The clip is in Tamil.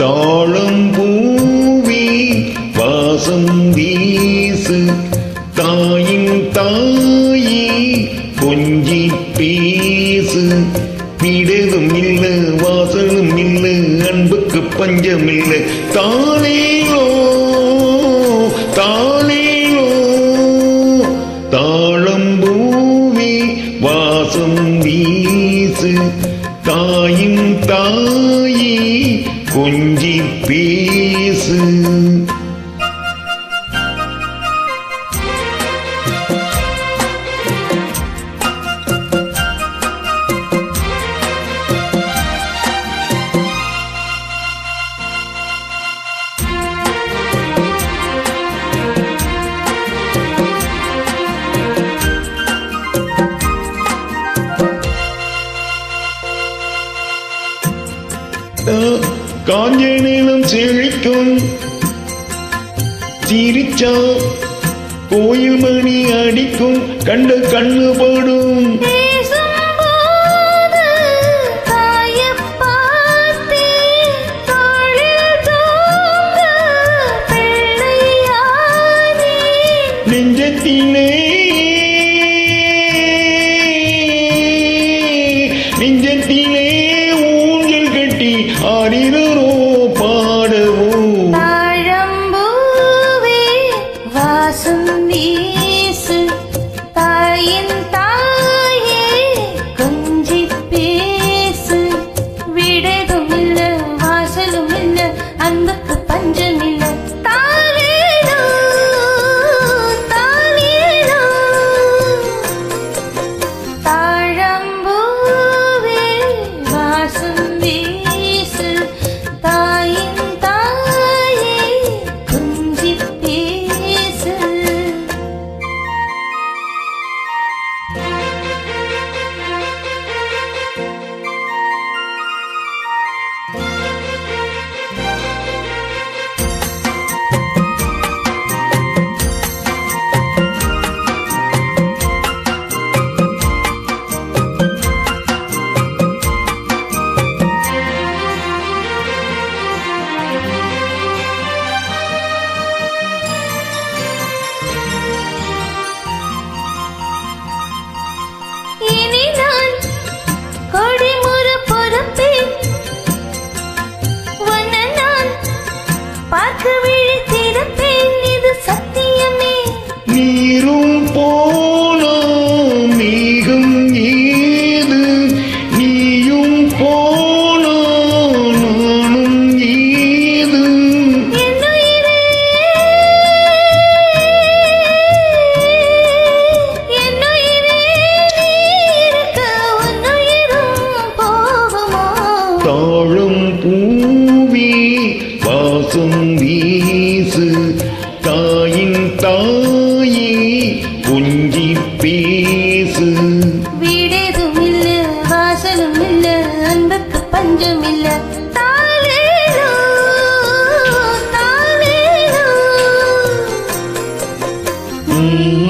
താളം வாசம் வீசு. தாயின் தாயி கொஞ்சி பேசு. விடதும் இல்லை வாசலும் இல்லை அன்புக்கு பஞ்சம் இல்லை தானேயோ தானேயோ தாழம் பூமி வாசம் வீசு. தாயின் தாயி கொஞ்சி பேசு. காஞ்ச நிலம் செழிக்கும் சிரிச்சா கோயில் மணி அடிக்கும் கண்டு கண்ணு படும் பிள்ளையானேன். நெஞ்சத்திலே ஊஞ்சல் கட்டி ஆடினரோ வாசம் வீசு. தாயின் தாயே கொஞ்சி பேசு. விடதும் இல்ல வாசலும் இல்ல அன்புக்கு பஞ்சம் இல்ல. தாலேலோ தாலேலோ தாழம்பூவே வாசம் நீரும் போ தாயின் தாயே கொஞ்சி பேசு வீடேதும் இல்ல வாசலும் இல்ல அன்புக்கு பஞ்சம் இல்ல Mm-hmm.